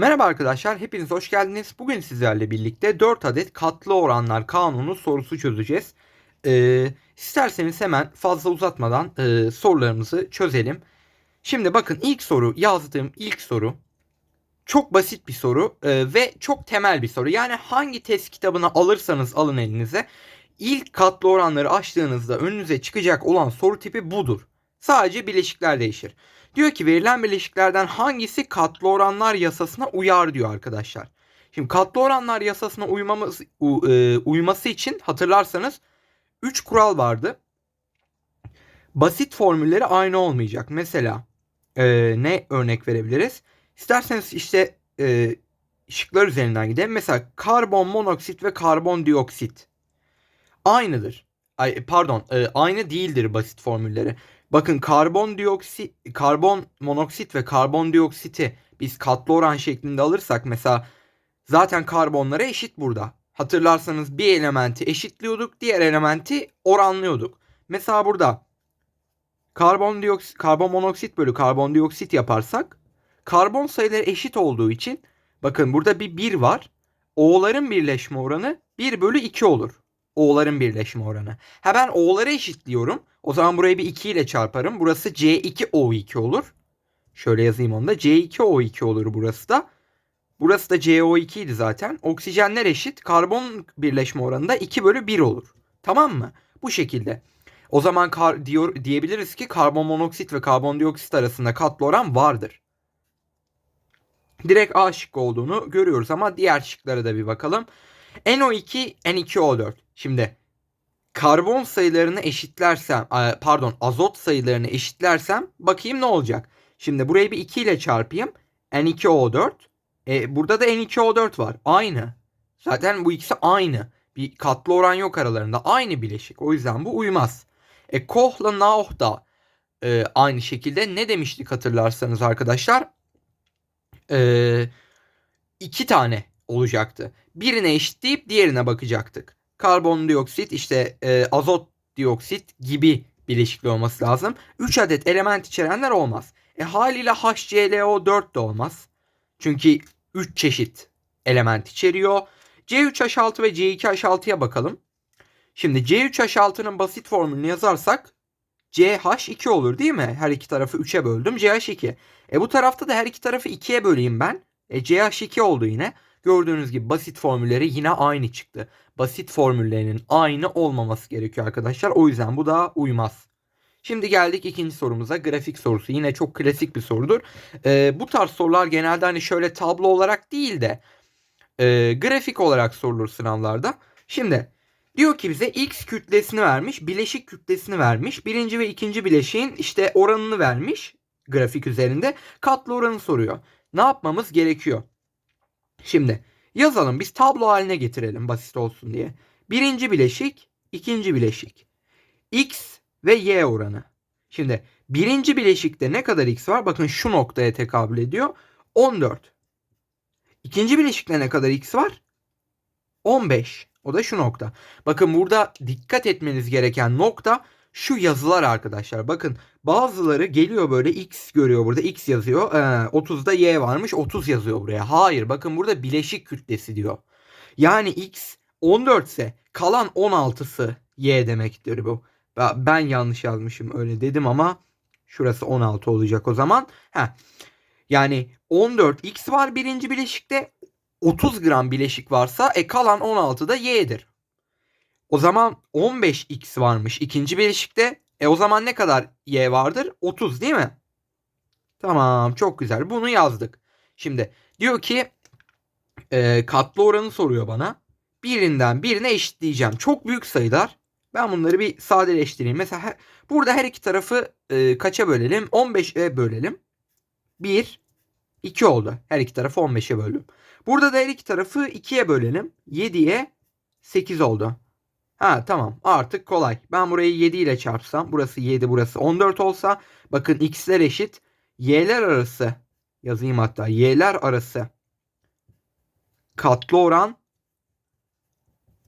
Merhaba arkadaşlar, hepiniz hoş geldiniz. Bugün sizlerle birlikte 4 adet katlı oranlar kanunu sorusu çözeceğiz. Ee, isterseniz hemen fazla uzatmadan e, sorularımızı çözelim. Şimdi bakın ilk soru, yazdığım ilk soru çok basit bir soru e, ve çok temel bir soru. Yani hangi test kitabını alırsanız alın elinize ilk katlı oranları açtığınızda önünüze çıkacak olan soru tipi budur. Sadece bileşikler değişir. Diyor ki verilen bileşiklerden hangisi katlı oranlar yasasına uyar diyor arkadaşlar. Şimdi katlı oranlar yasasına uymamız, u, e, uyması için hatırlarsanız 3 kural vardı. Basit formülleri aynı olmayacak. Mesela e, ne örnek verebiliriz? İsterseniz işte e, şıklar üzerinden gidelim. Mesela karbon monoksit ve karbondioksit aynıdır. Ay, pardon e, aynı değildir basit formülleri. Bakın karbondioksit, karbon monoksit ve karbondioksiti biz katlı oran şeklinde alırsak mesela zaten karbonlara eşit burada. Hatırlarsanız bir elementi eşitliyorduk, diğer elementi oranlıyorduk. Mesela burada karbondioksit, karbon monoksit bölü karbondioksit yaparsak karbon sayıları eşit olduğu için bakın burada bir 1 var. O'ların birleşme oranı 1 bölü 2 olur. O'ların birleşme oranı. Ha ben O'ları eşitliyorum. O zaman burayı bir 2 ile çarparım. Burası C2O2 olur. Şöyle yazayım onu da. C2O2 olur burası da. Burası da CO2 idi zaten. Oksijenler eşit. Karbon birleşme oranı da 2 bölü 1 olur. Tamam mı? Bu şekilde. O zaman kar, diyor, diyebiliriz ki karbon monoksit ve karbondioksit arasında katlı oran vardır. Direkt A şıkkı olduğunu görüyoruz ama diğer şıklara da bir bakalım. NO2, N2O4. Şimdi karbon sayılarını eşitlersem pardon azot sayılarını eşitlersem bakayım ne olacak. Şimdi burayı bir 2 ile çarpayım. N2O4. E, burada da N2O4 var. Aynı. Zaten bu ikisi aynı. Bir katlı oran yok aralarında. Aynı bileşik. O yüzden bu uymaz. E, Koh'la Nauh da e, aynı şekilde ne demiştik hatırlarsanız arkadaşlar? E, iki tane olacaktı. Birine eşitleyip diğerine bakacaktık karbondioksit, işte e, azot dioksit gibi bileşikli olması lazım. 3 adet element içerenler olmaz. E haliyle HClO4 de olmaz. Çünkü 3 çeşit element içeriyor. C3H6 ve C2H6'ya bakalım. Şimdi C3H6'nın basit formülünü yazarsak CH2 olur değil mi? Her iki tarafı 3'e böldüm. CH2. E bu tarafta da her iki tarafı 2'ye böleyim ben. E CH2 oldu yine. Gördüğünüz gibi basit formülleri yine aynı çıktı. Basit formüllerinin aynı olmaması gerekiyor arkadaşlar. O yüzden bu da uymaz. Şimdi geldik ikinci sorumuza. Grafik sorusu. Yine çok klasik bir sorudur. Ee, bu tarz sorular genelde hani şöyle tablo olarak değil de e, grafik olarak sorulur sınavlarda. Şimdi diyor ki bize x kütlesini vermiş, bileşik kütlesini vermiş. Birinci ve ikinci bileşiğin işte oranını vermiş grafik üzerinde. Katlı oranı soruyor. Ne yapmamız gerekiyor? Şimdi yazalım biz tablo haline getirelim basit olsun diye. Birinci bileşik, ikinci bileşik. X ve Y oranı. Şimdi birinci bileşikte ne kadar X var? Bakın şu noktaya tekabül ediyor. 14. İkinci bileşikte ne kadar X var? 15. O da şu nokta. Bakın burada dikkat etmeniz gereken nokta şu yazılar arkadaşlar. Bakın bazıları geliyor böyle x görüyor burada x yazıyor. Ee, 30'da y varmış 30 yazıyor buraya. Hayır bakın burada bileşik kütlesi diyor. Yani x 14 ise kalan 16'sı y demektir bu. Ben yanlış yazmışım öyle dedim ama şurası 16 olacak o zaman. Heh. Yani 14 x var birinci bileşikte 30 gram bileşik varsa e kalan 16 da y'dir. O zaman 15x varmış ikinci bileşikte. E o zaman ne kadar y vardır? 30 değil mi? Tamam çok güzel. Bunu yazdık. Şimdi diyor ki e, katlı oranı soruyor bana. Birinden birine eşitleyeceğim. Çok büyük sayılar. Ben bunları bir sadeleştireyim. Mesela her, burada her iki tarafı e, kaça bölelim? 15'e bölelim. 1, 2 oldu. Her iki tarafı 15'e böldüm. Burada da her iki tarafı 2'ye bölelim. 7'ye 8 oldu. Ha tamam artık kolay. Ben burayı 7 ile çarpsam burası 7 burası 14 olsa bakın x'ler eşit. Y'ler arası yazayım hatta y'ler arası katlı oran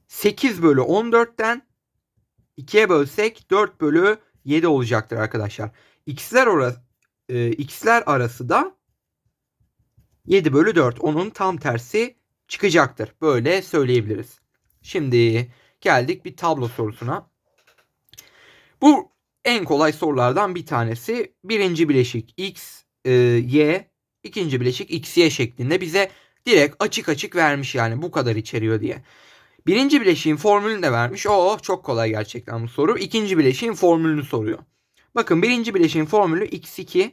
8 bölü 14'ten 2'ye bölsek 4 bölü 7 olacaktır arkadaşlar. X'ler orası e, x'ler arası da 7 bölü 4 onun tam tersi çıkacaktır. Böyle söyleyebiliriz. Şimdi geldik bir tablo sorusuna. Bu en kolay sorulardan bir tanesi. Birinci bileşik x, e, y, ikinci bileşik x, y şeklinde bize direkt açık açık vermiş yani bu kadar içeriyor diye. Birinci bileşiğin formülünü de vermiş. Oo çok kolay gerçekten bu soru. İkinci bileşiğin formülünü soruyor. Bakın birinci bileşiğin formülü x2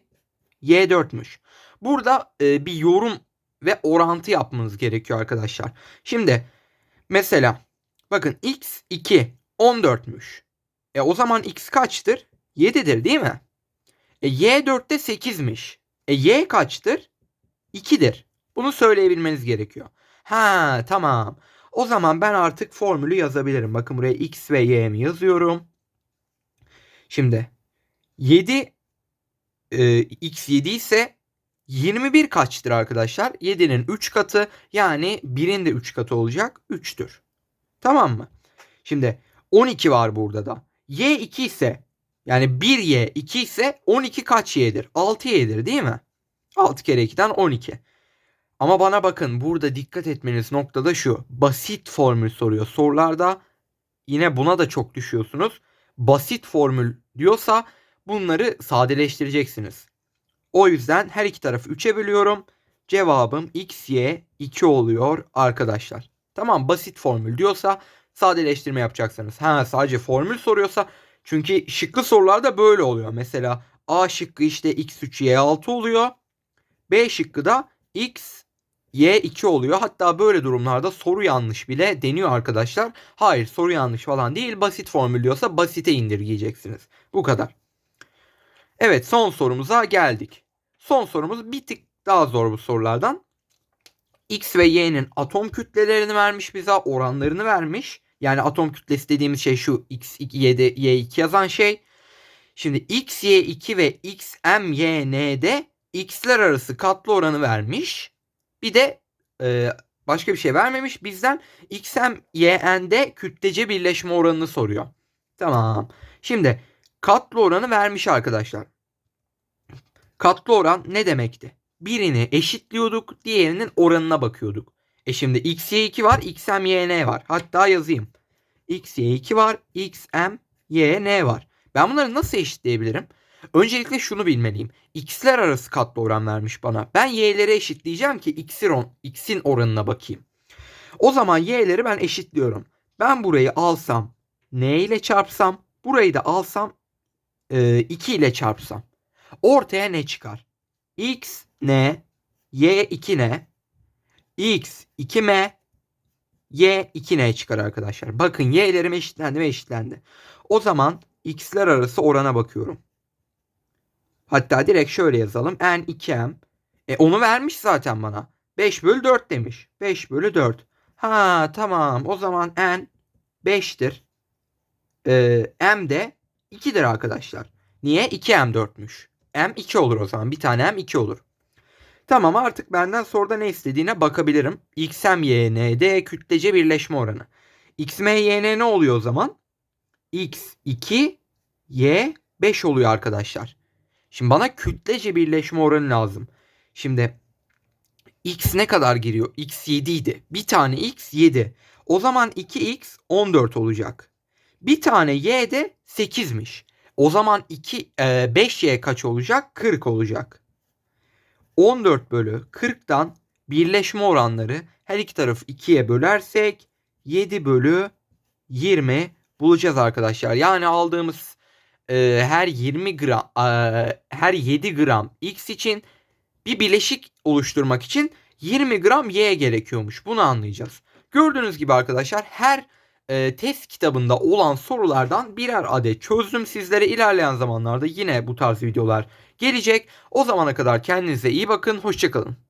y4'müş. Burada e, bir yorum ve orantı yapmanız gerekiyor arkadaşlar. Şimdi mesela bakın x2 14'müş. E o zaman x kaçtır? 7'dir değil mi? E y 4'te 8'miş. E y kaçtır? 2'dir. Bunu söyleyebilmeniz gerekiyor. Ha tamam. O zaman ben artık formülü yazabilirim. Bakın buraya x ve y'mi yazıyorum. Şimdi 7 e, x 7 ise 21 kaçtır arkadaşlar? 7'nin 3 katı yani 1'in de 3 katı olacak 3'tür. Tamam mı? Şimdi 12 var burada da. Y 2 ise yani 1Y 2 ise 12 kaç Y'dir? 6 Y'dir değil mi? 6 kere 2'den 12. Ama bana bakın burada dikkat etmeniz noktada şu. Basit formül soruyor. Sorularda yine buna da çok düşüyorsunuz. Basit formül diyorsa bunları sadeleştireceksiniz. O yüzden her iki tarafı 3'e bölüyorum. Cevabım x, y 2 oluyor arkadaşlar. Tamam basit formül diyorsa sadeleştirme yapacaksınız. Ha sadece formül soruyorsa çünkü şıklı sorularda böyle oluyor. Mesela A şıkkı işte x3 y6 oluyor. B şıkkı da x y2 oluyor. Hatta böyle durumlarda soru yanlış bile deniyor arkadaşlar. Hayır soru yanlış falan değil. Basit formül diyorsa basite indirgeyeceksiniz. Bu kadar. Evet son sorumuza geldik. Son sorumuz bir tık daha zor bu sorulardan. X ve Y'nin atom kütlelerini vermiş bize, oranlarını vermiş. Yani atom kütlesi dediğimiz şey şu X2, Y'de Y2 yazan şey. Şimdi X, Y2 ve X, M, Y, N'de X'ler arası katlı oranı vermiş. Bir de e, başka bir şey vermemiş. Bizden X, M, Y, N'de kütlece birleşme oranını soruyor. Tamam. Şimdi katlı oranı vermiş arkadaşlar. Katlı oran ne demekti? Birini eşitliyorduk, diğerinin oranına bakıyorduk. E şimdi x, y 2 var, x, m, y, n var. Hatta yazayım. x, y 2 var, x, m, y, n var. Ben bunları nasıl eşitleyebilirim? Öncelikle şunu bilmeliyim. X'ler arası katlı oran vermiş bana. Ben y'leri eşitleyeceğim ki x'in, x'in oranına bakayım. O zaman y'leri ben eşitliyorum. Ben burayı alsam n ile çarpsam, burayı da alsam e, 2 ile çarpsam. Ortaya ne çıkar? X n, y 2 n, x 2m, y 2n çıkar arkadaşlar. Bakın y'lerim eşitlendi ve eşitlendi. O zaman x'ler arası orana bakıyorum. Hatta direkt şöyle yazalım. n 2m. E onu vermiş zaten bana. 5 bölü 4 demiş. 5 bölü 4. Ha tamam. O zaman n 5'tir. Ee, m de 2'dir arkadaşlar. Niye? 2m 4'müş. M 2 olur o zaman. Bir tane m 2 olur. Tamam artık benden soruda ne istediğine bakabilirim. XM YN'de kütlece birleşme oranı. XM YN ne oluyor o zaman? X2 Y 5 oluyor arkadaşlar. Şimdi bana kütlece birleşme oranı lazım. Şimdi X ne kadar giriyor? X 7 idi. Bir tane X 7. O zaman 2X 14 olacak. Bir tane Y de 8'miş. O zaman 2 e, 5Y kaç olacak? 40 olacak. 14 bölü 40'dan birleşme oranları her iki tarafı 2'ye bölersek 7 bölü 20 bulacağız arkadaşlar. Yani aldığımız e, her 20 gram e, her 7 gram x için bir bileşik oluşturmak için 20 gram y gerekiyormuş. Bunu anlayacağız. Gördüğünüz gibi arkadaşlar her e, test kitabında olan sorulardan birer adet çözdüm sizlere. ilerleyen zamanlarda yine bu tarz videolar gelecek. O zamana kadar kendinize iyi bakın. Hoşçakalın.